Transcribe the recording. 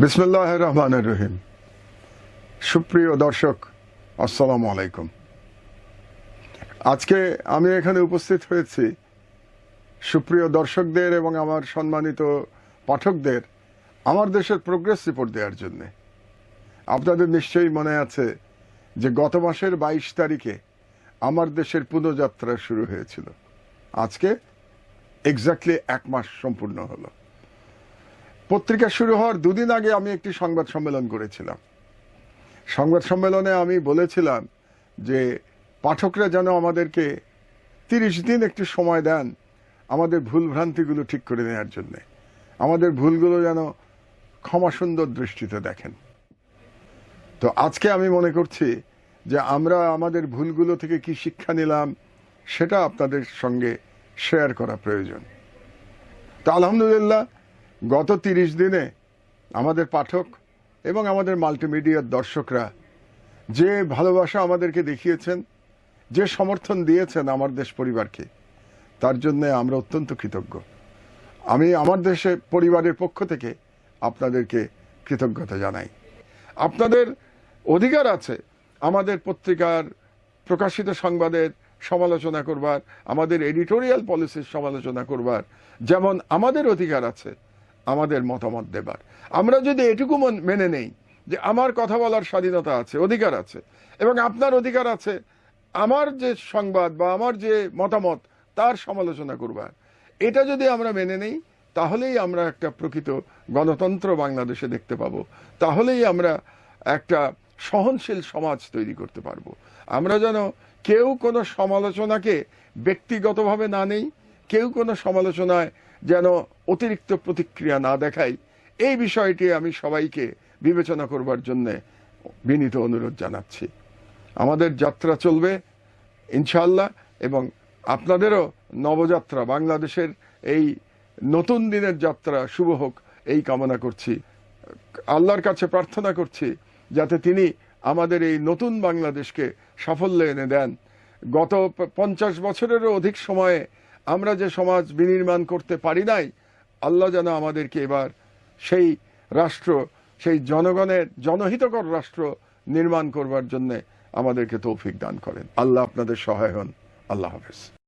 বিসমুল্লাহ রহমান রহিম সুপ্রিয় দর্শক, আসসালামু আলাইকুম। আজকে আমি এখানে উপস্থিত হয়েছি সুপ্রিয় দর্শকদের এবং আমার সম্মানিত পাঠকদের আমার দেশের প্রোগ্রেস রিপোর্ট দেওয়ার জন্যে। আপনাদের নিশ্চয়ই মনে আছে যে গত মাসের বাইশ তারিখে আমার দেশের পুনঃযাত্রা শুরু হয়েছিল। আজকে এক্স্যাক্টলি এক মাস সম্পূর্ণ হলো। পত্রিকা শুরু হওয়ার দুদিন আগে আমি একটি সংবাদ সম্মেলন করেছিলাম। সংবাদ সম্মেলনে আমি বলেছিলাম যে, পাঠকরা যেন আমাদেরকে তিরিশ দিন একটু সময় দেন আমাদের ভুল ভ্রান্তিগুলো ঠিক করে নেওয়ার জন্যে। আমাদের ভুলগুলো যেন ক্ষমা সুন্দর দৃষ্টিতে দেখেন। তো আজকে আমি মনে করছি যে, আমরা আমাদের ভুলগুলো থেকে কি শিক্ষা নিলাম সেটা আপনাদের সঙ্গে শেয়ার করা প্রয়োজন। তো আলহামদুলিল্লাহ গত তিরিশ দিনে আমাদের পাঠক এবং আমাদের মাল্টিমিডিয়ার দর্শকরা যে ভালোবাসা আমাদেরকে দেখিয়েছেন, যে সমর্থন দিয়েছেন আমার দেশ পরিবারকে, তার জন্য আমরা অত্যন্ত কৃতজ্ঞ। আমি আমার দেশে পরিবারের পক্ষ থেকে আপনাদেরকে কৃতজ্ঞতা জানাই। আপনাদের অধিকার আছে আমাদের পত্রিকার প্রকাশিত সংবাদের সমালোচনা করবার, আমাদের এডিটোরিয়াল পলিসির সমালোচনা করবার, যেমন আমাদের অধিকার আছে আমাদের মতামত দেবার। আমরা যদি এটুকু মন- নেই যে আমার কথা বলার স্বাধীনতা আছে, অধিকার আছে, এবং আপনার অধিকার আছে, আমার যে সংবাদ বা আমার যে মতামত, তার সমালোচনা করবার। এটা যদি আমরা মেনে নেই, তাহলেই আমরা একটা প্রকৃত গণতন্ত্র বাংলাদেশে দেখতে পাবো। তাহলেই আমরা একটা সহনশীল সমাজ তৈরি করতে পারব। আমরা যেন কেউ কোনো সমালোচনাকে ব্যক্তিগতভাবে না নেই, কেউ কোনো সমালোচনায় যেন অতিরিক্ত প্রতিক্রিয়া না দেখাই। এই বিষয়টি আমি সবাইকে বিবেচনা করবার জন্য বিনীত অনুরোধ জানাচ্ছি। আমাদের যাত্রা চলবে ইনশাল্লাহ এবং আপনাদেরও নবযাত্রা, বাংলাদেশের এই নতুন দিনের যাত্রা শুভ হোক, এই কামনা করছি। আল্লাহর কাছে প্রার্থনা করছি যাতে তিনি আমাদের এই নতুন বাংলাদেশকে সাফল্য এনে দেন। গত পঞ্চাশ বছরেরও অধিক সময়ে আমরা যে সমাজ বিনির্মাণ করতে পারি নাই, আল্লাহ যেন আমাদেরকে এবার সেই রাষ্ট্র, সেই জনগণের জনহিতকর রাষ্ট্র নির্মাণ করবার জন্যে আমাদেরকে তৌফিক দান করেন। আল্লাহ আপনাদের সহায় হন। আল্লাহ হাফেজ।